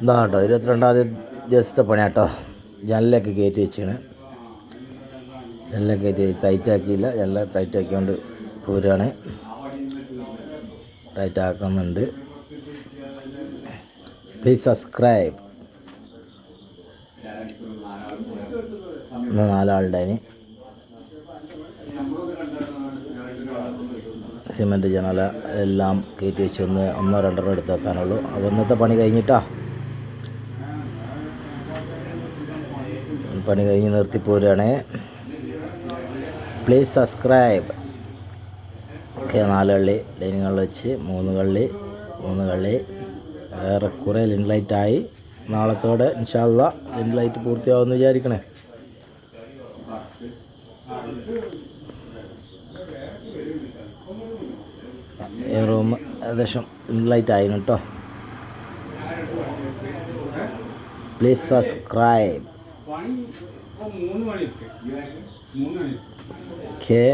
എന്താ കേട്ടോ ഇരുപത്തിരണ്ടാം തീയതി ദിവസത്തെ പണിയാട്ടോ. ജനലൊക്കെ കയറ്റി വെച്ചാണ് ജനലൊക്കെ കയറ്റി ടൈറ്റ് ആക്കിയില്ല. ജനല ടൈറ്റ് ആക്കിക്കൊണ്ട് പോരുകയാണ് ടൈറ്റാക്കുന്നുണ്ട് പ്ലീസ് സബ്സ്ക്രൈബ് ഇന്ന് നാലാളുണ്ടായിന് സിമന്റ് ജനല എല്ലാം കയറ്റി വെച്ച് ഒന്ന് ഒന്നോ രണ്ടെണ്ണം എടുത്ത് വെക്കാനുള്ളൂ. അപ്പോൾ ഇന്നത്തെ പണി കഴിഞ്ഞിട്ടാ. പണി കഴിഞ്ഞ് നിർത്തിപ്പോരാണ് പ്ലീസ് സബ്സ്ക്രൈബ് ഓക്കെ നാല് കള്ളി ലൈനിങ് കള്ളി വെച്ച് മൂന്ന് കള്ളി മൂന്ന് കള്ളി. വേറെ കുറേ ലിൻ ലൈറ്റായി നാളത്തോടെ ഇൻഷാല്ല ലിൻ ലൈറ്റ് പൂർത്തിയാവുമെന്ന് വിചാരിക്കണേ. റൂം ഏകദേശം ലൈറ്റ് ആയിരുന്നു കേട്ടോ പ്ലീസ് സബ്സ്ക്രൈബ് ഓക്കെ